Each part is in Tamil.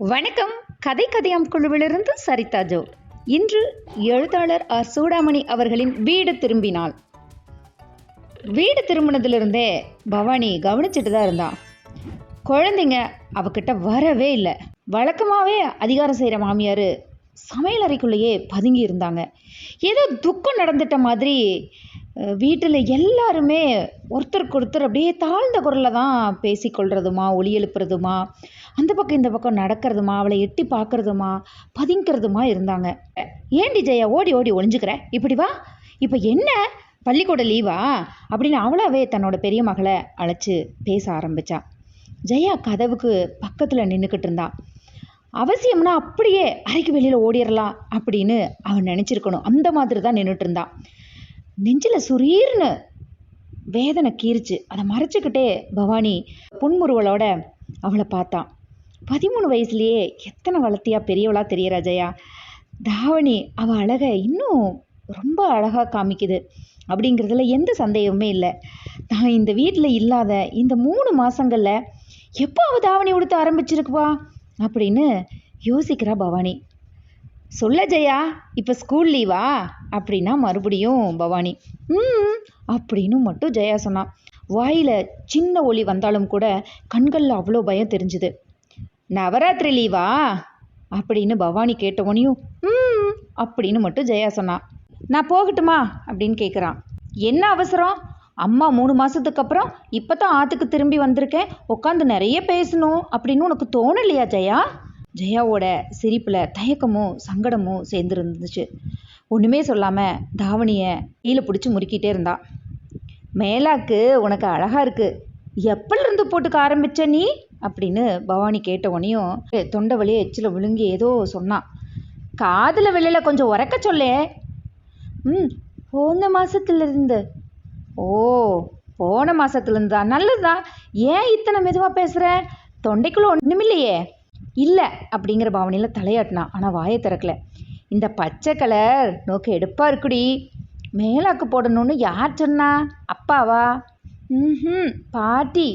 வணக்கம். கதை கதையாம் குழுவிலிருந்து சரிதா ஜோ. இன்று எழுத்தாளர் ஆர். சூடாமணி அவர்களின் வீடு திரும்பினாள். வீடு திரும்பினதுலேருந்தே பவானி கவனிச்சுட்டு தான் இருந்தா குழந்தைங்க அவகிட்ட வரவே இல்லை. வழக்கமாகவே அதிகாரம் செய்கிற மாமியார் சமையல் அறைக்குள்ளேயே பதுங்கி இருந்தாங்க. ஏதோ துக்கம் நடந்துட்ட மாதிரி வீட்டில் எல்லாருமே ஒருத்தருக்கு ஒருத்தர் அப்படியே தாழ்ந்த குரலில் தான் பேசிக்கொள்கிறதுமா ஒளி எழுப்புறதுமா அந்த பக்கம் இந்த பக்கம் நடக்கிறதுமா அவளை எட்டி பார்க்கறதுமா பதிங்கிறதுமா இருந்தாங்க. ஏண்டி ஜெயா ஓடி ஓடி ஒளிஞ்சுக்கிற? இப்படி வா. இப்போ என்ன? பள்ளிக்கூட லீவா? அப்படின்னு அவளாவே தன்னோட பெரிய மகளை அழைச்சி பேச ஆரம்பிச்சா. ஜெயா கதவுக்கு பக்கத்தில் நின்றுக்கிட்டு இருந்தான் அவசியம்னா அப்படியே அறைக்கு வெளியில் ஓடிடலாம் அப்படின்னு அவன் நினச்சிருக்கணும். அந்த மாதிரி தான் நின்றுட்டு இருந்தான் நெஞ்சில் சுரீர்னு வேதனை கீறிச்சு. அதை மறைச்சிக்கிட்டே பவானி புன்முறுவலோட அவளை பார்த்தான் பதிமூணு வயசுலேயே எத்தனை வளர்த்தியா பெரியவளா தெரியறா ஜெயா தாவணி அவள் அழகை இன்னும் ரொம்ப அழகாக காமிக்குது. அப்படிங்கிறதுல எந்த சந்தேகமே இல்லை. நான் இந்த வீட்டில் இல்லாத இந்த மூணு மாதங்களில் எப்போ அவள் தாவணி உடுத்த ஆரம்பிச்சிருக்குவா? அப்படின்னு யோசிக்கிறா பவானி. சொல்ல ஜெயா இப்போ ஸ்கூல் லீவா? அப்படின்னா மறுபடியும் பவானி. ம் அப்படின்னு மட்டும் ஜெயா சொன்னான் வாயில் சின்ன ஒளி வந்தாலும் கூட கண்களில் அவ்வளோ பயம் தெரிஞ்சுது. நவராத்திரி லீவா அப்படின்னு பவானி கேட்டவனையும் ம் அப்படின்னு மட்டும் ஜெயா சொன்னான் நான் போகட்டுமா? அப்படின்னு கேட்குறான் என்ன அவசரம்? அம்மா மூணு மாதத்துக்கு அப்புறம் இப்போ தான் ஆற்றுக்கு திரும்பி வந்திருக்கேன். உட்காந்து நிறைய பேசணும் அப்படின்னு உனக்கு தோணலையா ஜெயா? ஜெயாவோட சிரிப்பில் தயக்கமும் சங்கடமும் சேர்ந்துருந்துச்சு. ஒன்றுமே சொல்லாமல் தாவணியை கீழே பிடிச்சி முறுக்கிட்டே இருந்தா. மேலாக்கு உனக்கு அழகாக இருக்குது எப்பலேருந்து போட்டுக்க ஆரம்பிச்ச நீ? அப்படின்னு பவானி கேட்ட உடனேயும் தொண்டை வழியே எச்சில் விழுங்கி ஏதோ சொன்னான் காதில் வெளியில் கொஞ்சம் உறக்க சொல்லே. ம் போன மாதத்துலேருந்து ஓ போன மாதத்துலேருந்து தான் நல்லதுதான் ஏன் இத்தனை மெதுவாக பேசுகிற தொண்டைக்குள்ளே ஒன்றுமில்லையே இல்லை அப்படிங்கிற பாவனையில் தலையாட்டினான் ஆனால் வாயை திறக்கல. இந்த பச்சை கலர் நோக்கு எடுப்பாக இருக்குடி. மேலாக்கு போடணும்னு யார் சொன்னா? அப்பாவா? ம் பாட்டி.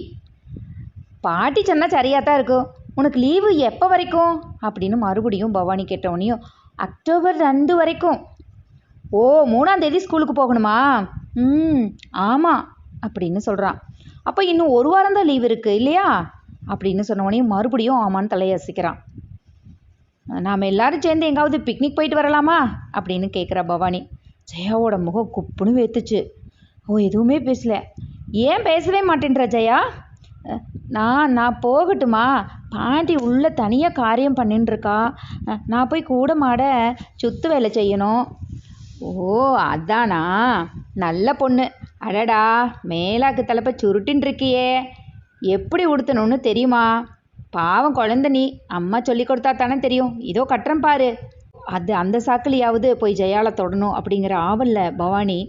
பாட்டி சொன்னால் சரியாக தான் இருக்கும். உனக்கு லீவு எப்போ வரைக்கும்? அப்படின்னு மறுபடியும் பவானி கேட்டவனையும் அக்டோபர் ரெண்டு வரைக்கும். ஓ மூணாம் தேதி ஸ்கூலுக்கு போகணுமா? ம் ஆமாம் அப்படின்னு சொல்கிறான் அப்போ இன்னும் ஒரு வாரம் தான் லீவ் இருக்குது இல்லையா? அப்படின்னு சொன்னவனையும் மறுபடியும் ஆமான்னு தலையசிக்கிறான். நாம் எல்லாரும் சேர்ந்து எங்காவது பிக்னிக் போயிட்டு வரலாமா? அப்படின்னு கேட்குறா பவானி. ஜெயாவோட முகம் குப்புன்னு வேத்துச்சு. ஓ எதுவுமே பேசல. ஏன் பேசவே மாட்டேன்ற ஜெயா? நான் நான் போகட்டுமா? பாட்டி உள்ளே தனியாக காரியம் பண்ணின்னுருக்கா நான் போய் கூட மாட சுத்து வேலை செய்யணும். ஓ அதானா? நல்ல பொண்ணு. அடடா மேலாக்கு தலைப்பை சுருட்டின்னு இருக்கியே எப்படி உடுத்தணும்னு தெரியுமா? பாவம் குழந்த நீ. அம்மா சொல்லி கொடுத்தா தானே தெரியும். இதோ கட்டுறேன் பாரு. அது அந்த சாக்கிலையாவது போய் ஜெயாவை தொடணும் அப்படிங்கிற ஆவலில் பவானி.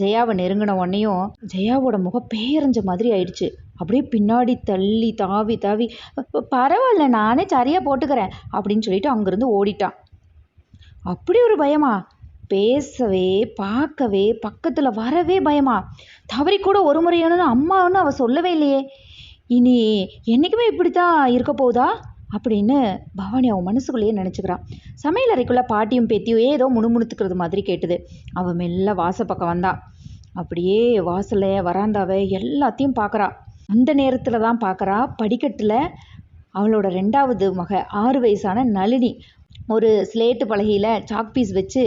ஜெயாவை நெருங்கின உடனேயும் ஜெயாவோட முகம் பேரஞ்ச மாதிரி ஆயிடுச்சு. அப்படியே பின்னாடி தள்ளி தாவி தாவி பரவாயில்ல நானே சரியாக போட்டுக்கிறேன் அப்படின்னு சொல்லிட்டு அங்கேருந்து ஓடிட்டான். அப்படி ஒரு பயமா? பேசவே பார்க்கவே பக்கத்தில் வரவே பயமா? தவறி கூட ஒரு முறையானு அம்மான்னு அவள் சொல்லவே இல்லையே. இனி என்றைக்குமே இப்படி தான் இருக்க போகுதா? அப்படின்னு பவானி அவன் மனசுக்குள்ளேயே நினச்சிக்கிறான். சமையல் அறைக்குள்ளே பாட்டியும் பேத்தியும் ஏதோ முணுமுணுத்துக்கிறது மாதிரி கேட்டுது. அவன் மெல்ல வாசப்பக்கம் பக்கம் அப்படியே வாசலை வராந்தாவை எல்லாத்தையும் பார்க்குறான் அந்த நேரத்தில் தான் பார்க்குறா படிக்கட்டில் அவளோட ரெண்டாவது மக ஆறு வயசான நளினி ஒரு ஸ்லேட்டு பலகையில் சாக் பீஸ் வச்சு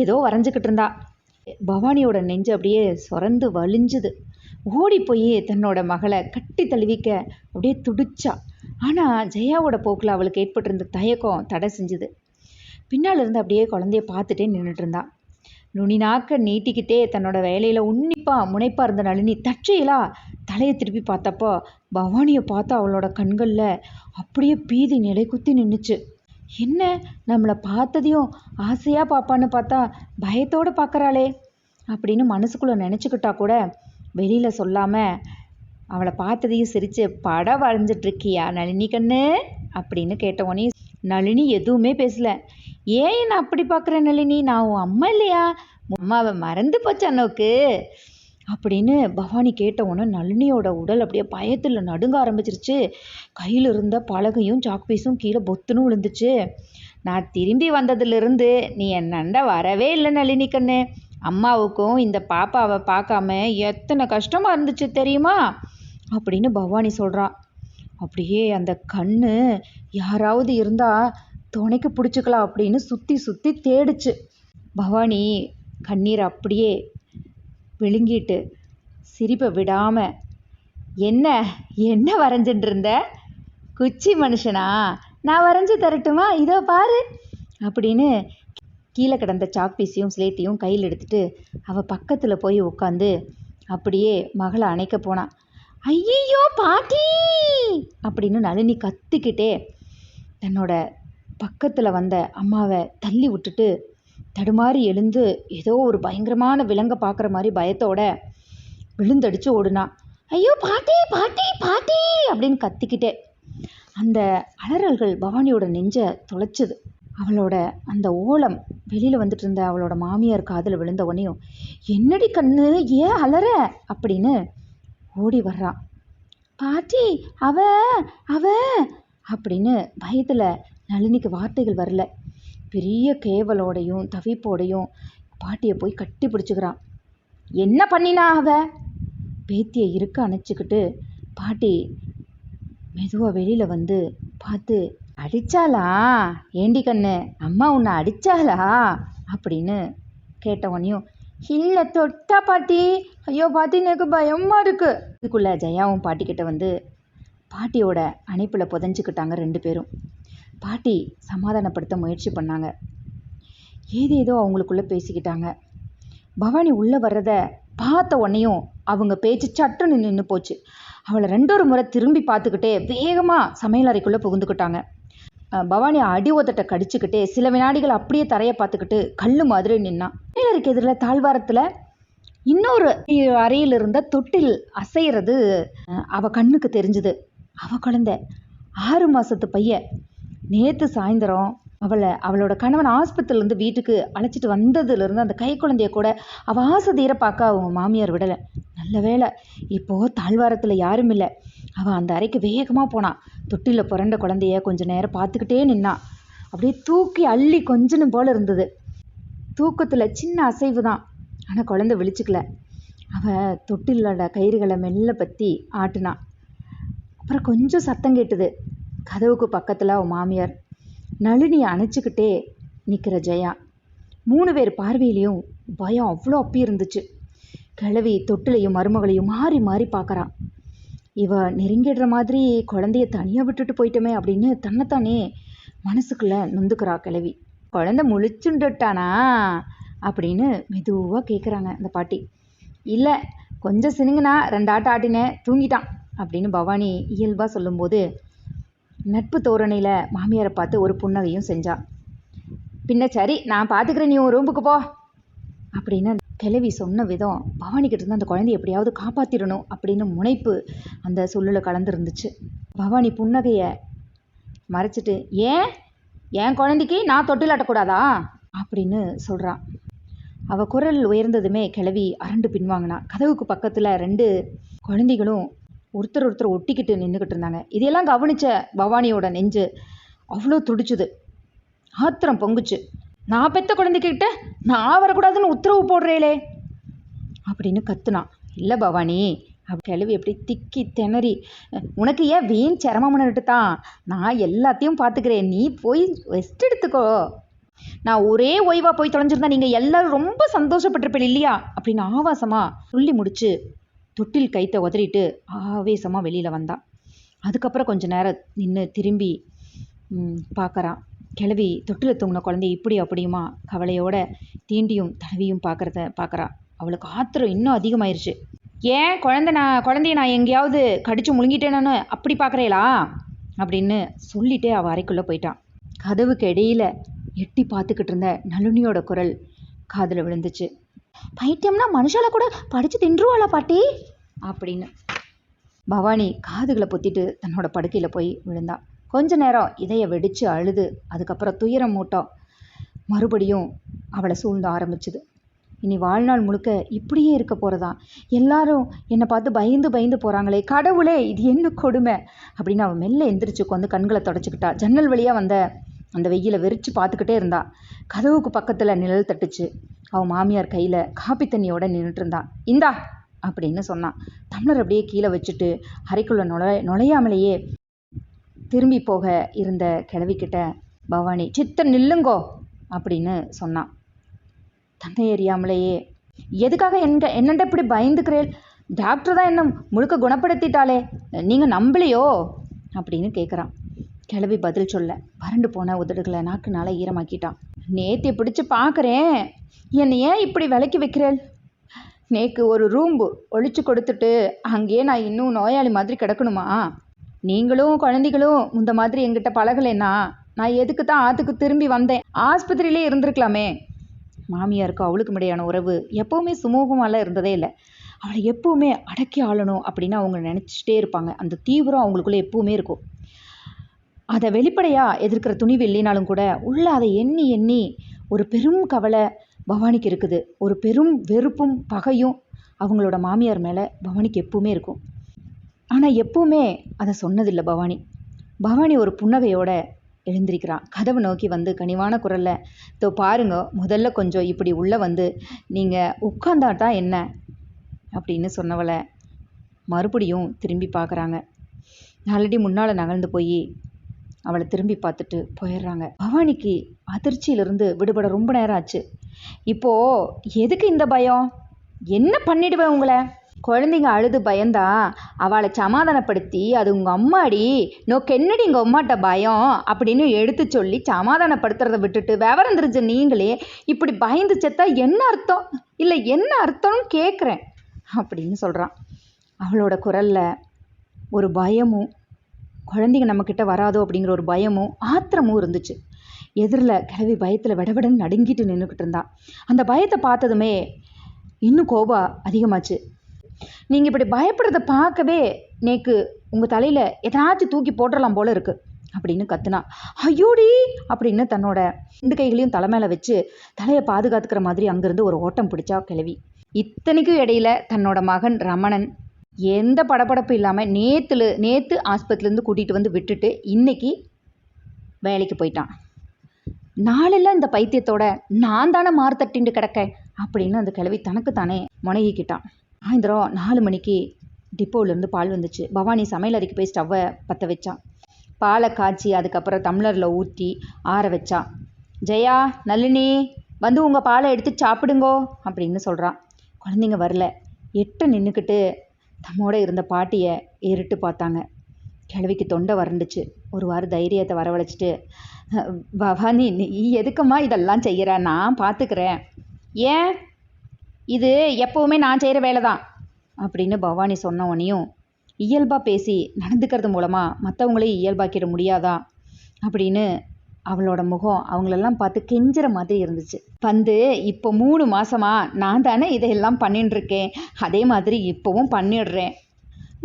ஏதோ வரைஞ்சிக்கிட்டு இருந்தா. பவானியோட நெஞ்சு அப்படியே சொரந்து வலிஞ்சுது. ஓடி போய் தன்னோட மகளை கட்டி தழுவிக்க அப்படியே துடிச்சா. ஆனால் ஜெயாவோட போக்கில் அவளுக்கு ஏற்பட்டிருந்த தயக்கம் தடை செஞ்சுது. பின்னால் இருந்து அப்படியே குழந்தைய பார்த்துட்டே நின்றுட்டு இருந்தான் நுனி நாக்க நீட்டிக்கிட்டே தன்னோட வேலையில் உன்னிப்பாக முனைப்பாக இருந்த நளினி தற்செயலா தலையை திருப்பி பார்த்தப்போ பவானியை பார்த்து அவளோட கண்களில் அப்படியே பீதி நிலை குத்தி நின்றுச்சு என்ன? நம்மளை பார்த்ததையும் ஆசையாக பார்ப்பான்னு பார்த்தா பயத்தோடு பார்க்குறாளே அப்படின்னு மனசுக்குள்ளே நினச்சிக்கிட்டா கூட வெளியில் சொல்லாமல் அவளை பார்த்ததையும் சிரித்து படம் வரைஞ்சிட்ருக்கியா நளினி கண்ணு? அப்படின்னு கேட்டவொடனே நளினி எதுவுமே பேசல. ஏன் நான் அப்படி பார்க்குற நளினி? நான் உன் அம்மா இல்லையா? அம்மாவை மறந்து போச்சு அண்ணோக்கு. அப்படின்னு பவானி கேட்ட உடனே நளினியோட உடல் அப்படியே பயத்தில் நடுங்க ஆரம்பிச்சிருச்சு. கையில் இருந்த பலகையும் சாக் பீஸும் கீழே பொத்துன்னு விழுந்துச்சு. நான் திரும்பி வந்ததுலேருந்து நீ என்னண்ட வரவே இல்லை நளினி கண்ணு. அம்மாவுக்கும் இந்த பாப்பாவை பார்க்காம எத்தனை கஷ்டமாக இருந்துச்சு தெரியுமா? அப்படின்னு பவானி சொல்கிறா அப்படியே அந்த கண்ணு யாராவது இருந்தால் துணைக்கு பிடிச்சிக்கலாம் அப்படின்னு சுற்றி சுற்றி தேடுச்சு. பவானி கண்ணீர் அப்படியே விழுங்கிட்டு சிரிப்பை விடாமல் என்ன என்ன வரைஞ்சிட்டு இருந்த? குச்சி மனுஷனா? நான் வரைஞ்சி தரட்டுமா? இதோ பாரு அப்படின்னு கீழே கிடந்த சாக் பீஸையும் ஸ்லேட்டையும் கையில் எடுத்துட்டு அவள் பக்கத்தில் போய் உட்காந்து அப்படியே மகளை அணைக்க போனான் ஐயோ பாட்டி! அப்படின்னு நளினி கத்திக்கிட்டே தன்னோட பக்கத்தில் வந்த அம்மாவை தள்ளி விட்டுட்டு தடுமாறி எழுந்து ஏதோ ஒரு பயங்கரமான விலங்கை பார்க்குற மாதிரி பயத்தோட விழுந்தடிச்சு ஓடுனா ஐயோ பாட்டி பாட்டி பாட்டி அப்படின்னு கத்திக்கிட்டே அந்த அலறல்கள் பவானியோட நெஞ்சை தொலைச்சுது. அவளோட அந்த ஓலம் வெளியில் வந்துட்டு இருந்த அவளோட மாமியார் காதில் விழுந்த உடனேயும் என்னடி கண்ணு ஏன் அலற? அப்படின்னு ஓடி வர்றான் பாட்டி அவ அவ அப்படின்னு பயத்தில் நளினிக்கு வார்த்தைகள் வரல. பெரிய கேவலோடையும் தவிப்போடையும் பாட்டியை போய் கட்டி பிடிச்சிக்கிறான். என்ன பண்ணினா அவ? பேத்தியை இருக்க அணைச்சிக்கிட்டு பாட்டி மெதுவாக வெளியில் வந்து பார்த்து அடிச்சாளா? ஏண்டி கண்ணு? அம்மா உன்னை அடிச்சாளா? அப்படின்னு கேட்டவனையும் இல்லை தொட்டா பாட்டி. ஐயோ பாட்டி எனக்கு பயமாக இருக்குது இதுக்குள்ளே ஜெயாவும் பாட்டிக்கிட்ட வந்து பாட்டியோட அணைப்பில் புதஞ்சிக்கிட்டாங்க ரெண்டு பேரும். பாட்டி சமாதானப்படுத்த முயற்சி பண்ணாங்க. ஏதேதோ அவங்களுக்குள்ளே பேசிக்கிட்டாங்க. பவானி உள்ளே வர்றத பார்த்த உடனேயும் அவங்க பேச்சு சட்டுன்னு நின்று போச்சு. அவளை ரெண்டொரு முறை திரும்பி பார்த்துக்கிட்டே வேகமாக சமையல் அறைக்குள்ளே புகுந்துக்கிட்டாங்க. பவானி அடி ஒத்தட்டை கடிச்சுக்கிட்டே சில வினாடிகள் அப்படியே தரையை பார்த்துக்கிட்டு கல் மாதிரி நின்னான். சமையலறைக்கு எதிரில் தாழ்வாரத்தில் இன்னொரு அறையில் இருந்த தொட்டில் அசைகிறது அவள் கண்ணுக்கு தெரிஞ்சுது. அவ குழந்தை ஆறு மாசத்து பையன். நேற்று சாயந்தரம் அவளை அவளோட கணவன் ஆஸ்பத்திரிலேருந்து வீட்டுக்கு அழைச்சிட்டு வந்ததுலேருந்து அந்த கை குழந்தைய கூட அவள் ஆசை தீர பார்க்க அவங்க மாமியார் விடலை. நல்ல வேளை. இப்போது தாழ்வாரத்தில் யாரும் இல்லை. அவள் அந்த அறைக்கு வேகமாக போனான் தொட்டியில் பிறண்ட குழந்தைய கொஞ்ச நேரம் பார்த்துக்கிட்டே நின்னான் அப்படியே தூக்கி அள்ளி கொஞ்சணும் போல இருந்தது. தூக்கத்தில் சின்ன அசைவு தான். ஆனால் குழந்தை விழிச்சிக்கல. அவள் தொட்டிலோட கயிறுகளை மெல்ல பற்றி ஆட்டினான் அப்புறம் கொஞ்சம் சத்தம் கேட்டுது. கதவுக்கு பக்கத்தில் அவன் மாமியார். நளினியை அணைச்சிக்கிட்டே நிற்கிற ஜெயா. மூணு பேர் பார்வையிலையும் பயம் அவ்வளோ அப்பி இருந்துச்சு. கிழவி தொட்டிலையும் மருமகளையும் மாறி மாறி பார்க்குறான் இவ நெருங்கிடுற மாதிரி குழந்தைய தனியாக விட்டுட்டு போயிட்டோமே அப்படின்னு தன்னைத்தானே மனசுக்குள்ளே நொந்துக்கிறா கிழவி. குழந்தை முழிச்சுண்டுட்டானா? அப்படின்னு மெதுவாக கேட்குறாங்க அந்த பாட்டி. இல்லை கொஞ்சம் சினுங்கினா ரெண்டு ஆட்டம் ஆட்டினேன் தூங்கிட்டான் அப்படின்னு பவானி இயல்பாக சொல்லும்போது நட்பு தோரணையில் மாமியாரை பார்த்து ஒரு புன்னகையும் செஞ்சா. பின்ன சரி நான் பார்த்துக்கிறேன் நீ உன் ரூமுக்கு போ. அப்படின்னு கிளவி கிழவி சொன்ன விதம் பவானிக்கிட்ட இருந்து அந்த குழந்தைய எப்படியாவது காப்பாற்றிடணும் அப்படின்னு முனைப்பு அந்த சொல்லில் கலந்துருந்துச்சு. பவானி புன்னகையை மறைச்சிட்டு ஏன்? என் குழந்தைக்கு? நான் தொட்டிலாட்டக்கூடாதா அப்படின்னு சொல்கிறான் அவள் குரல் உயர்ந்ததுமே கிளவி அரண்டு பின்வாங்கினா. கதவுக்கு பக்கத்தில் ரெண்டு குழந்தைகளும் ஒருத்தர் ஒருத்தர் ஒட்டிக்கிட்டு நின்றுக்கிட்டு இருந்தாங்க. இதையெல்லாம் கவனித்த பவானியோட நெஞ்சு அவ்வளோ துடிச்சுது. ஆத்திரம் பொங்குச்சு. நான் பெத்த குழந்தைகிட்ட நான் வரக்கூடாதுன்னு உத்தரவு போடுறேளே அப்படின்னு கத்துனான் இல்லை பவானி அப்படி கிளவி எப்படி திக்கி திணறி உனக்கு ஏன் வீண் சிரமம்னுட்டு தான்? நான் எல்லாத்தையும் பார்த்துக்கிறேன் நீ போய் ரெஸ்ட் எடுத்துக்கோ. நான் ஒரே ஓய்வாக போய் தொலைஞ்சிருந்தா நீங்கள் எல்லாரும் ரொம்ப சந்தோஷப்பட்டிருப்பேன் இல்லையா? அப்படின்னு ஆவாசமாக சொல்லி முடிச்சு தொட்டில் கைத்தை உதறிட்டு ஆவேசமாக வெளியில் வந்தான் அதுக்கப்புறம் கொஞ்ச நேரம் நின்று திரும்பி பார்க்குறான் கிளவி தொட்டில் தூங்கின குழந்தை இப்படி அப்படியுமா கவலையோட தீண்டியும் தடவியும் பார்க்குறத பார்க்குறா அவளுக்கு ஆத்திரம் இன்னும் அதிகமாயிருச்சு. ஏன் குழந்தை நான் குழந்தைய நான் எங்கேயாவது கடிச்சு முழுங்கிட்டேனு அப்படி பார்க்குறேளா அப்படின்னு சொல்லிட்டே அவள் அறைக்குள்ளே போயிட்டான் கதவுக்கு இடையில எட்டி பார்த்துக்கிட்டு இருந்த நளினியோட குரல் காதில் விழுந்துச்சு. பைத்தியம்னா மனுஷால கூட படித்து தின்றுவாளா பாட்டி. அப்படின்னு. பவானி காதுகளை பொத்திட்டு தன்னோட படுக்கையில் போய் விழுந்தா. கொஞ்ச நேரம் இதய வெடிச்சு அழுது அதுக்கப்புறம் துயரம் மூட்டம். மறுபடியும் அவளை சூழ்ந்து ஆரம்பிச்சுது. இனி வாழ்நாள் முழுக்க இப்படியே இருக்க போகிறதா எல்லாரும் என்னை பார்த்து பயந்து பயந்து போகிறாங்களே கடவுளே இது என்ன கொடுமை? அப்படின்னு அவன் மெல்ல எந்திரிச்சு உட்காந்து கண்களை தொடச்சிக்கிட்டா. ஜன்னல் வழியாக வந்த அந்த வெயிலை வெறிச்சு பார்த்துக்கிட்டே இருந்தா. கதவுக்கு பக்கத்தில் நிழல் தட்டுச்சு. அவன் மாமியார் கையில் காப்பி தண்ணியோட நின்றுட்டு இருந்தான் இந்தா அப்படின்னு சொன்னான் டம்ளர் அப்படியே கீழே வச்சுட்டு அறைக்குள்ள நுழை நுழையாமலேயே திரும்பி போக இருந்த கிழவிக்கிட்ட பவானி சித்த நில்லுங்கோ அப்படின்னு சொன்னான் தந்தை அறியாமலேயே எதுக்காக என்க என்னண்ட இப்படி பயந்துக்கிறேன் டாக்டர் தான் என்ன முழுக்க குணப்படுத்திட்டாளே. நீங்கள் நம்பலையோ? அப்படின்னு கேட்குறான் கிளவி பதில் சொல்ல வறண்டு போன உதடுகளை நாக்குனால ஈரமாக்கிட்டான். நேத்தி பிடிச்சு பார்க்குறேன் என்னை ஏன் இப்படி விலைக்கு வைக்கிறேள்? நேக்கு ஒரு ரூம்பு ஒழிச்சு கொடுத்துட்டு அங்கேயே நான் இன்னும் நோயாளி மாதிரி கிடக்கணுமா? நீங்களும் குழந்தைகளும் இந்த மாதிரி எங்கிட்ட பழகலைன்னா நான் எதுக்கு தான் ஆத்துக்கு திரும்பி வந்தேன்? ஆஸ்பத்திரியிலே இருந்திருக்கலாமே. மாமியாருக்கும் அவளுக்கு இடையான உறவு எப்போவுமே சுமூகமாலாம் இருந்ததே இல்லை. அவளை எப்போவுமே அடக்கி ஆளணும் அப்படின்னு அவங்க நினச்சிட்டே இருப்பாங்க. அந்த தீவிரம் அவங்களுக்குள்ளே எப்பவுமே இருக்கும். அதை வெளிப்படையாக எதிர்க்கிற துணிவு இல்லைனாலும் கூட உள்ள அதை எண்ணி எண்ணி ஒரு பெரும் கவலை பவானிக்கு இருக்குது. ஒரு பெரும் வெறுப்பும் பகையும் அவங்களோட மாமியார் மேலே பவானிக்கு எப்பவுமே இருக்கும். ஆனால் எப்பவுமே அதை சொன்னதில்லை பவானி. பவானி ஒரு புன்னகையோட எழுந்திருக்கிறான். கதவை நோக்கி வந்து கனிவான குரல்ல தோ பாருங்க முதல்ல கொஞ்சம் இப்படி உள்ளே வந்து நீங்கள் உட்காந்தாட்டா என்ன? அப்படின்னு சொன்னவளை மறுபடியும் திரும்பி பார்க்குறாங்க. ஆல்ரெடி முன்னால் நகர்ந்து போய் அவளை திரும்பி பார்த்துட்டு போயிடுறாங்க. பவானிக்கு அதிர்ச்சியிலிருந்து விடுபட ரொம்ப நேரம் ஆச்சு. இப்போது எதுக்கு இந்த பயம்? என்ன பண்ணிடுவேன் உங்களை? குழந்தைங்க அழுது பயந்தா அவளை சமாதானப்படுத்தி அது உங்கள் அம்மாடி நோக்கு என்னடி எங்கள் அம்மாட்ட பயம்? அப்படின்னு எடுத்து சொல்லி சமாதானப்படுத்துறதை விட்டுட்டு விவரம் தெரிஞ்ச நீங்களே இப்படி பயந்து செத்தா என்ன அர்த்தம்? இல்லை என்ன அர்த்தம்னு கேட்குறேன் அப்படின்னு சொல்கிறான் அவளோட குரலில் ஒரு பயமும் குழந்தைங்க நம்மக்கிட்ட வராதோ அப்படிங்கிற ஒரு பயமும் ஆத்திரமும் இருந்துச்சு. எதிரில் கிளவி பயத்தில் விடவிடன்னு நடுங்கிட்டு நின்றுக்கிட்டு இருந்தான் அந்த பயத்தை பார்த்ததுமே இன்னும் கோபம் அதிகமாச்சு. நீங்கள் இப்படி பயப்படுறத பார்க்கவே நேக்கு உங்கள் தலையில் எதனாச்சும் தூக்கி போட்டுடலாம் போல இருக்குது அப்படின்னு கத்துனா. ஐயோடி! அப்படின்னு தன்னோட இந்த கைகளையும் தலை மேலே வச்சு தலையை பாதுகாத்துக்கிற மாதிரி அங்கேருந்து ஒரு ஓட்டம் பிடிச்சா கிளவி. இத்தனைக்கும் இடையில தன்னோட மகன் ரமணன் எந்த படப்படப்பு இல்லாமல் நேத்துல நேற்று ஆஸ்பத்திரிலேருந்து கூட்டிகிட்டு வந்து விட்டுட்டு இன்னைக்கு வேலைக்கு போயிட்டான். நாளெல்லாம் இந்த பைத்தியத்தோட நான் தானே மாறு தட்டிண்டு கிடக்க அப்படின்னு அந்த கிழவி தனக்கு தானே முனகிக்கிட்டான். சாயந்தரம் நாலு மணிக்கு டிப்போவிலேருந்து பால் வந்துச்சு. பவானி சமையல் அறைக்கு போய் ஸ்டவ்வை பற்ற வச்சான். பாலை காய்ச்சி அதுக்கப்புறம் டம்ளரில் ஊற்றி ஆற வச்சா ஜெயா நளினி வந்து உங்கள் பாலை எடுத்து சாப்பிடுங்கோ அப்படின்னு சொல்கிறான் குழந்தைங்க வரல. எட்ட நின்றுக்கிட்டு தம்மோட இருந்த பாட்டியை ஏறிட்டு பார்த்தாங்க. கிழவிக்கு தொண்டை வறண்டுச்சு. ஒரு வாரம் தைரியத்தை வரவழைச்சிட்டு பவானி நீ எதுக்குமா இதெல்லாம் செய்கிற நான் பார்த்துக்கிறேன் ஏன்? இது எப்போவுமே நான் செய்கிற வேலை தான் அப்படின்னு பவானி சொன்னவனையும் இயல்பாக பேசி நடந்துக்கிறது மூலமாக மற்றவங்களையும் இயல்பாக்கிட முடியாதா? அப்படின்னு அவளோட முகம் அவங்களெல்லாம் பார்த்து கெஞ்சுற மாதிரி இருந்துச்சு. வந்து இப்போ மூணு மாசமா நான் தானே இதையெல்லாம் பண்ணிட்டு இருக்கேன் அதே மாதிரி இப்போவும் பண்ணிடுறேன்.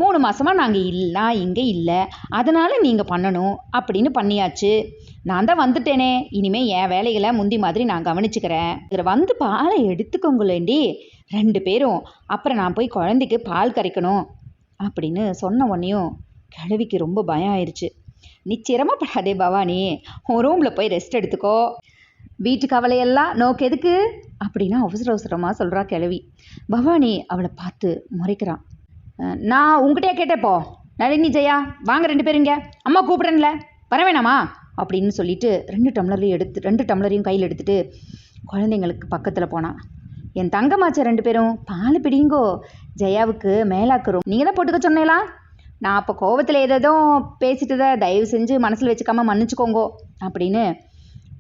மூணு மாசமா நாங்கள் இல்லை இங்கே இல்லை. அதனால நீங்கள் பண்ணணும் அப்படின்னு பண்ணியாச்சு. நான் தான் வந்துட்டேனே. இனிமே என் வேலைகளை முந்தி மாதிரி நான் கவனிச்சுக்கிறேன். இதில் வந்து பாலை எடுத்துக்கோங்களேண்டி ரெண்டு பேரும். அப்புறம் நான் போய் குழந்தைக்கு பால் கரைக்கணும் அப்படின்னு சொன்ன உடனேயும் கிழவிக்கு ரொம்ப பயம் ஆயிடுச்சு நீ சிரமப்படாதே பவானி. உன் ரூமில் போய் ரெஸ்ட் எடுத்துக்கோ. வீட்டு கவலையெல்லாம் நோக்கு எதுக்கு? அப்படின்னா அவசர அவசரமாக சொல்கிறா கிழவி. பவானி அவளை பார்த்து முறைக்கிறான் நான் உங்ககிட்டயே கேட்டேப்போ. நளினி ஜெயா வாங்க ரெண்டு பேரும் இங்கே. அம்மா கூப்பிடுறேன்ல. வர வேணாமா? அப்படின்னு சொல்லிட்டு ரெண்டு டம்ளரையும் எடுத்து ரெண்டு டம்ளரையும் கையில் எடுத்துட்டு குழந்தைங்களுக்கு பக்கத்தில் போனான் என் தங்கமாச்ச ரெண்டு பேரும். பால் பிடிங்கோ. ஜெயாவுக்கு மேலாக்குறோம் நீங்கள் தான் போட்டுக்க சொன்னேலாம். நான் அப்போ கோவத்தில் ஏதேதோ பேசிட்டதை தயவு செஞ்சு மனசில் வச்சுக்காம மன்னிச்சுக்கோங்கோ அப்படின்னு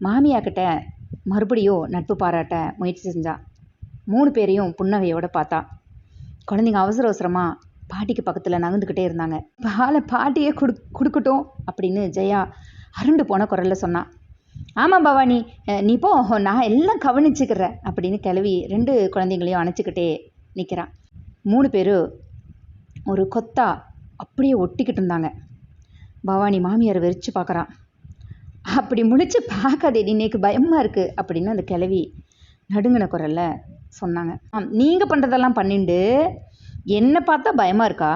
மாமியாக்கிட்ட மறுபடியும் நட்பு பாராட்ட முயற்சி செஞ்சா. மூணு பேரையும் புன்னகையோடு பார்த்தா. குழந்தைங்க அவசர அவசரமாக பாட்டிக்கு பக்கத்தில் நகர்ந்துக்கிட்டே இருந்தாங்க. பாலை பாட்டியே கொடு கொடுக்கட்டும் அப்படின்னு ஜெயா அருண்டு போன குரலில் சொன்னான் ஆமாம் பவானி நீ போ நான் எல்லாம் கவனிச்சுக்கிறேன் அப்படின்னு கிளவி ரெண்டு குழந்தைங்களையும் அணைச்சிக்கிட்டே நிற்கிறான் மூணு பேரும் ஒரு கொத்தா அப்படியே ஒட்டிக்கிட்டு இருந்தாங்க. பவானி மாமியார் வெறிச்சு பார்க்குறான். அப்படி முடிச்சு பார்க்காதே இன்னைக்கு பயமாக இருக்குது அப்படின்னு அந்த கிளவி நடுங்கின குரல்ல சொன்னாங்க. ஆம் நீங்கள் பண்ணுறதெல்லாம் பண்ணிண்டு என்னை பார்த்தா பயமாக இருக்கா?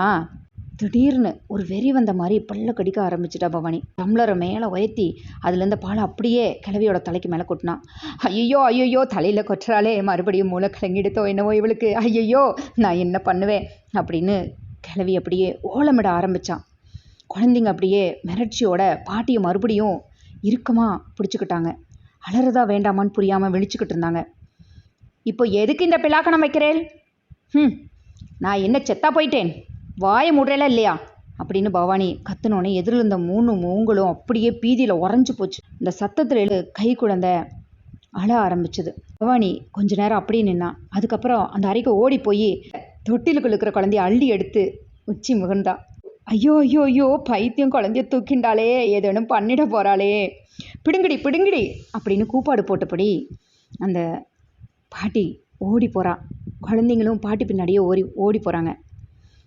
திடீர்னு ஒரு வெறி வந்த மாதிரி பல்ல கடிக்க ஆரம்பிச்சிட்டா பவானி. டம்ளரை மேலே உயர்த்தி அதுலேருந்து பாலை அப்படியே கிளவியோட தலைக்கு மேலே கொட்டினான். ஐயோ ஐயோ தலையில் கொட்டுறாளே மறுபடியும் மூளை கிழங்கிடுத்தோ என்னவோ இவளுக்கு. ஐயையோ நான் என்ன பண்ணுவேன்? அப்படின்னு கிழவி அப்படியே ஓலமிட ஆரம்பித்தான் குழந்தைங்க அப்படியே மிரட்சியோட பாட்டியை மறுபடியும் இறுக்கமாக பிடிச்சிக்கிட்டாங்க. அலறதா வேண்டாமான்னு புரியாமல் விழிச்சுக்கிட்டு இருந்தாங்க. இப்போ எதுக்கு இந்த பிளாக்கணம் வைக்கிறேன் ம் நான் என்ன செத்தா போயிட்டேன். வாயை முடுறல இல்லையா? அப்படின்னு பவானி கத்துனோடனே எதிரில் இருந்த மூணு மூங்களும் அப்படியே பீதியில் உறைஞ்சு போச்சு. இந்த சத்தத்தில் எழு கை குழந்தை அழ ஆரம்பிச்சது. பவானி கொஞ்ச நேரம் அப்படியே நின்னான். அதுக்கப்புறம் அந்த அறைக்கு ஓடி போய் தொட்டிலுக்குள் இருக்கிற குழந்தைய அள்ளி எடுத்து உச்சி முகந்தான் ஐயோ ஐயோ ஐயோ பைத்தியம் குழந்தைய தூக்கிண்டாளே ஏதேனும் பண்ணிட போறாளே. பிடுங்கடி பிடுங்கடி அப்படின்னு கூப்பாடு போட்டபடி அந்த பாட்டி ஓடி போகிறான் குழந்தைங்களும் பாட்டி பின்னாடியே ஓடி ஓடி போகிறாங்க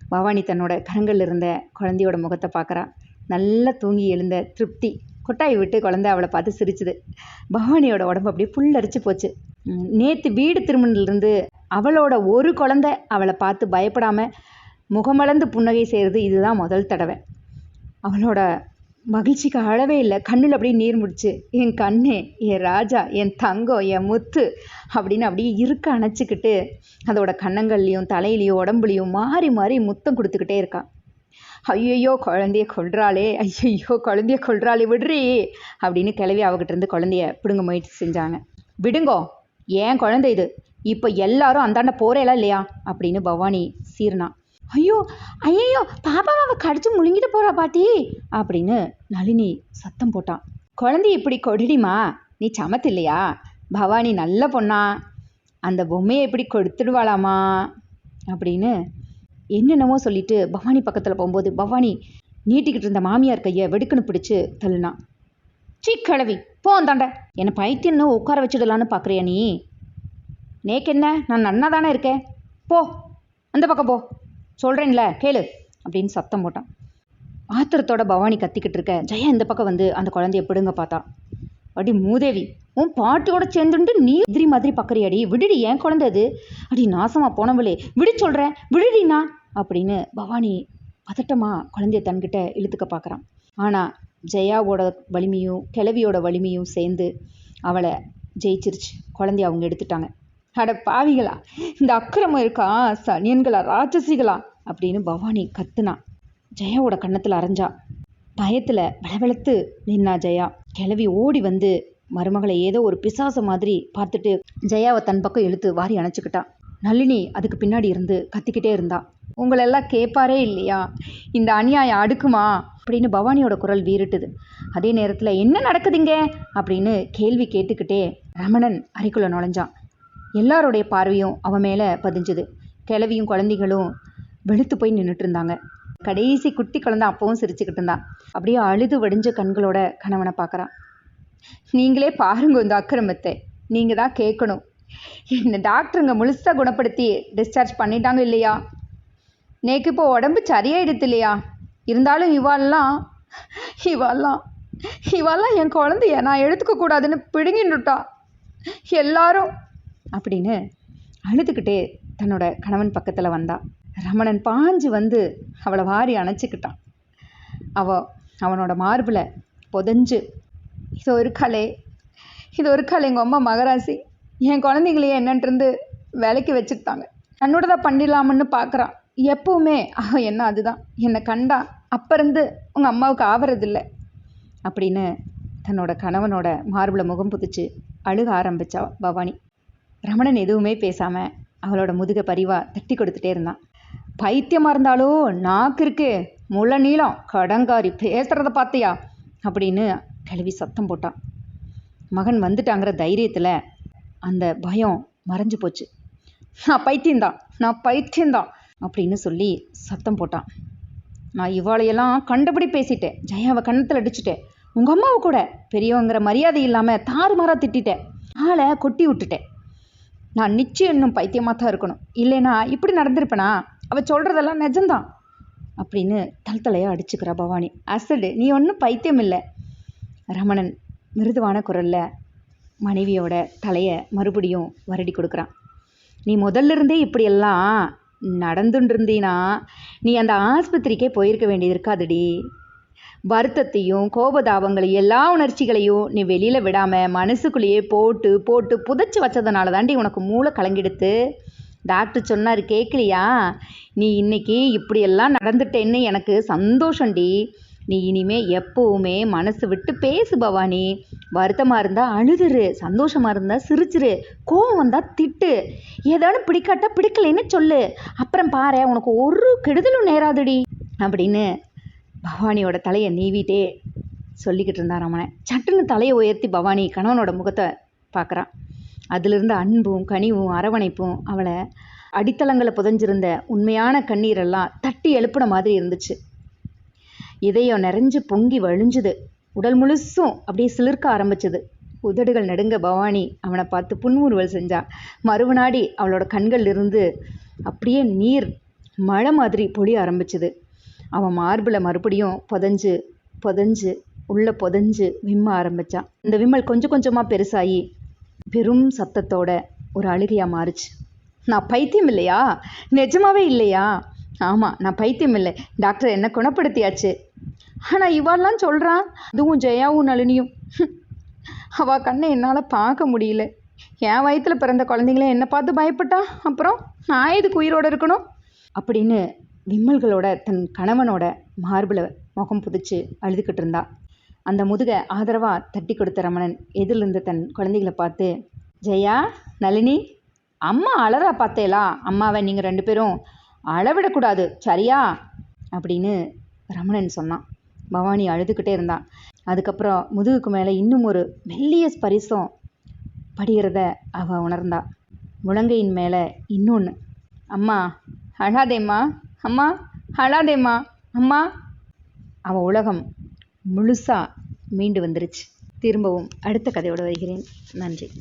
பவானி தன்னோட கரங்களில் இருந்த குழந்தையோட முகத்தை பார்க்குறா நல்லா தூங்கி எழுந்த திருப்தி. கொட்டாய் விட்டு குழந்தை அவளை பார்த்து சிரிச்சுது. பவானியோட உடம்பு அப்படியே புல்லரிச்சு போச்சு. நேற்று வீடு திருமணிலிருந்து அவளோட ஒரு குழந்தை அவளை பார்த்து பயப்படாமல் முகமலர்ந்து புன்னகை செய்கிறது இதுதான் முதல் தடவை. அவளோட மகிழ்ச்சிக்கு அளவே இல்லை. கண்ணில் அப்படியே நீர் முடிச்சு என் கண்ணே என் ராஜா என் தங்கம் என் முத்து அப்படின்னு அப்படியே இருக்க அணைச்சிக்கிட்டு அதோட கன்னங்கள்லையும் தலையிலையும் உடம்புலையும் மாறி மாறி முத்தம் கொடுத்துக்கிட்டே இருக்கான் ஐயையோ குழந்தைய கொள்றாளே ஐயையோ குழந்தைய கொள்றாளே விடுறி அப்படின்னு கிளவி அவகிட்ட இருந்து குழந்தைய பிடுங்க முயற்சி செஞ்சாங்க. விடுங்கோ ஏன் குழந்தை இது? இப்போ எல்லாரும் அந்தாண்ட போறேலாம் இல்லையா? அப்படின்னு பவானி சீர்னா. ஐயோ ஐயோ பாப்பாவை அவ கடிச்சு முழுங்கிட்டு போறா பாட்டி அப்படின்னு நளினி சத்தம் போட்டான் குழந்தை இப்படி கொடிடிமா நீ சமத்து இல்லையா? பவானி நல்ல பொண்ணா. அந்த பொம்மையை இப்படி கொடுத்துடுவாளாமா? அப்படின்னு என்னென்னவோ சொல்லிட்டு பவானி பக்கத்தில் போகும்போது பவானி நீட்டிக்கிட்டு இருந்த மாமியார் கையை வெடுக்குன்னு பிடிச்சி தள்ளுனான் சீ கிழவி போ அந்தாண்ட. என்னை பைத்தியன்னு உட்கார வச்சிடலான்னு பார்க்குறியா நீ? நேக்கு என்ன? நான் நன்னா தானே இருக்கேன். போ அந்த பக்கம் போ. சொல்கிறேன்ல கேளு அப்படின்னு சத்தம் போட்டான். ஆத்திரத்தோட பவானி கத்திக்கிட்டு இருக்க ஜெயா இந்த பக்கம் வந்து அந்த குழந்தைய பிடுங்க பார்த்தா. அடி மூதேவி உன் பாட்டியோட சேர்ந்துட்டு நீ எதிரி மாதிரி பக்கறியாடி விடுடி ஏன் குழந்தை அது. அடி நாசமா போனவளே விடு சொல்கிறேன் விடுடினா அப்படின்னு பவானி பதட்டமா குழந்தைய தன்கிட்ட இழுத்துக்க பார்க்குறான். ஆனால் ஜெயாவோட வலிமையும் கிளவியோட வலிமையும் சேர்ந்து அவளை ஜெயிச்சிருச்சு. குழந்தைய அவங்க எடுத்துட்டாங்க. அட பாவிகளா இந்த அக்கிரமம் இருக்கா? சனியன்களா ராட்சசிகளா? அப்படின்னு பவானி கத்துனா. ஜெயாவோட கன்னத்தில் அரைஞ்சா. பயத்தில் வெளவெளத்து நின்னா ஜெயா. கிளவி ஓடி வந்து மருமகளை ஏதோ ஒரு பிசாச மாதிரி பார்த்துட்டு ஜெயாவை தன் பக்கம் இழுத்து வாரி அணைச்சிக்கிட்டான் நளினி அதுக்கு பின்னாடி இருந்து கத்திக்கிட்டே இருந்தா. உங்களெல்லாம் கேட்பாரே இல்லையா? இந்த அநியாயம் அடுக்குமா? அப்படின்னு பவானியோட குரல் வீறிட்டுது. அதே நேரத்தில் என்ன நடக்குதுங்க? அப்படின்னு கேள்வி கேட்டுக்கிட்டே ரமணன் அறைக்குள்ள நுழைஞ்சான் எல்லாருடைய பார்வையும் அவன் மேலே பதிஞ்சுது. கிழவியும் குழந்தைகளும் வெளுத்து போய் நின்றுட்டு இருந்தாங்க கடைசி குட்டி குழந்தை அப்பவும் சிரிச்சுக்கிட்டு இருந்தான் அப்படியே அழுது வடிஞ்ச கண்களோட கணவனை பார்க்குறான் நீங்களே பாருங்க இந்த அக்கிரமத்தை. நீங்கள் தான் கேட்கணும். இந்த டாக்டருங்க முழுசாக குணப்படுத்தி டிஸ்சார்ஜ் பண்ணிட்டாங்க இல்லையா? நேக்கு இப்போ உடம்பு சரியாயிடுது இல்லையா? இருந்தாலும் இவாள்லாம் இவாள்லாம் இவாள்லாம் என் குழந்தைய நான் எடுத்துக்க கூடாதுன்னு பிடுங்கின்னுட்டா எல்லாரும் அப்படின்னு அழுதுகிட்டே தன்னோட கணவன் பக்கத்தில் வந்தா. ரமணன் பாஞ்சு வந்து அவளை வாரி அணைச்சிக்கிட்டான். அவ அவனோட மார்பில் புதஞ்சு இது ஒரு கலை இது ஒரு கலை எங்கள் அம்மா மகராசி என் குழந்தைங்களையே என்னன்ட்டு விலைக்கு வச்சுக்கிட்டாங்க. தன்னோட தான் பண்ணிடலாம்னு பார்க்குறான் எப்பவுமே அவன் என்ன அதுதான்? என்னை கண்டா அப்போ இருந்து உங்கள் அம்மாவுக்கு ஆவறதில்லை. அப்படின்னு தன்னோட கணவனோட மார்பில் முகம் புதிச்சு அழுக ஆரம்பித்தா பவானி. ரமணன் எதுவுமே பேசாமல் அவளோட முதுக பரிவா தட்டி கொடுத்துட்டே இருந்தான். பைத்தியமாக இருந்தாலும் நாக்கு இருக்கு. முள்ள நீளம். கடங்காரி பேசுகிறத பார்த்தியா அப்படின்னு கிளவி சத்தம் போட்டான். மகன் வந்துட்டாங்கிற தைரியத்தில் அந்த பயம் மறைஞ்சு போச்சு. நான் பைத்தியம்தான். நான் பைத்தியந்தான் அப்படின்னு சொல்லி சத்தம் போட்டான். நான் இவாளையெல்லாம் கண்டபடி பேசிட்டேன். ஜெயாவை கண்ணத்தில் அடிச்சுட்டேன் உங்கள் அம்மாவை கூட பெரியவங்கிற மரியாதை இல்லாமல் தாறுமாறாக திட்டிட்டேன். ஆளை கொட்டி விட்டுட்டேன். நான் நிச்சயம் இன்னும் பைத்தியமாக தான் இருக்கணும். இல்லைனா இப்படி நடந்திருப்பேனா? அவள் சொல்கிறதெல்லாம் நிஜம்தான். அப்படின்னு தல்தலையாக அடிச்சுக்கிறா பவானி. அசடு நீ ஒன்றும் பைத்தியம் இல்லை. ரமணன் மிருதுவான குரலில் மனைவியோட தலையை மறுபடியும் வருடி கொடுக்குறான். நீ முதல்ல இருந்தே இப்படியெல்லாம் நடந்துட்டு இருந்தீனா நீ அந்த ஆஸ்பத்திரிக்கே போயிருக்க வேண்டியது இருக்காதுடி. வருத்தத்தையும் கோபதாபங்களையும் எல்லா உணர்ச்சிகளையும் நீ வெளியில் விடாமல் மனசுக்குள்ளேயே போட்டு போட்டு புதைச்சி வச்சதுனால தாண்டி உனக்கு மூளை கலங்கெடுத்து. டாக்டர் சொன்னார் கேட்கலையா நீ இன்னைக்கு இப்படியெல்லாம் நடந்துட்டேன்னு எனக்கு சந்தோஷம்டி. நீ இனிமே எப்போவுமே மனசு விட்டு பேசு பவானி. வருத்தமாக இருந்தால் அழுதுரு சந்தோஷமாக இருந்தால் சிரிச்சிரு கோவம் வந்தால் திட்டு. ஏதானும் பிடிக்காட்டா பிடிக்கலைன்னு சொல்லு. அப்புறம் பாரு உனக்கு ஒரு கெடுதலும் நேராதுடி. அப்படின்னு பவானியோட தலையை நீவிட்டே சொல்லிக்கிட்டு இருந்தான் ரமணன். சட்டுன்னு தலையை உயர்த்தி பவானி கணவனோட முகத்தை பார்க்குறான் அதிலிருந்த அன்பும் கனிவும் அரவணைப்பும் அவளை அடித்தளங்களை புதைஞ்சிருந்த உண்மையான கண்ணீரெல்லாம் தட்டி எழுப்புன மாதிரி இருந்துச்சு. இதயம் நிறைஞ்சு பொங்கி வழிஞ்சுது. உடல் முழுசும் அப்படியே சிலிர்க்க ஆரம்பிச்சது. உதடுகள் நடுங்க பவானி அவனை பார்த்து புன்முறுவல் செஞ்சான் மறுநாடி அவளோட கண்கள் இருந்து அப்படியே நீர் மழை மாதிரி பொழிய ஆரம்பிச்சது. அவன் மார்பில் மறுபடியும் புதஞ்சு புதஞ்சு உள்ளே புதஞ்சு விம்ம ஆரம்பிச்சான். இந்த விம்மல் கொஞ்சம் கொஞ்சமாக பெருசாகி பெரும் சத்தத்தோட ஒரு அழுகையாக மாறுச்சு. நான் பைத்தியம் இல்லையா? நிஜமாவே இல்லையா? ஆமாம் நான் பைத்தியம் இல்லை. டாக்டர் என்ன குணப்படுத்தியாச்சு. ஆனால் இவாள்லாம் சொல்கிறான் அதுவும் ஜெயாவும் நளினியும். அவள் கண்ணை என்னால் பார்க்க முடியல. என் வயிற்றில் பிறந்த குழந்தைங்கள என்னை பார்த்து பயப்பட்டா? அப்புறம் நான் எதுக்கு உயிரோடு இருக்கணும்? அப்படின்னு விம்மல்களோட தன் கணவனோட மார்பில் முகம் புதிச்சு அழுதுகிட்டு இருந்தா. அந்த முதுகை ஆதரவாக தட்டி கொடுத்த ரமணன் எதிரிலிருந்து தன் குழந்தைகளை பார்த்து ஜெயா நளினி அம்மா அழறா பார்த்தேலா அம்மாவை நீங்கள் ரெண்டு பேரும் அளவிடக்கூடாது சரியா? அப்படின்னு ரமணன் சொன்னான். பவானி அழுதுகிட்டே இருந்தான் அதுக்கப்புறம் முதுகுக்கு மேலே இன்னும் ஒரு மெல்லிய ஸ்பரிசம் படுகிறத அவ உணர்ந்தா. முழங்கையின் மேலே இன்னொன்று அம்மா அழாதேம்மா அம்மா ஹலாடேம்மா அம்மா. அவன் உலகம் முழுசாக மீண்டு வந்துருச்சு. திரும்பவும் அடுத்த கதையோடு வருகிறேன். நன்றி.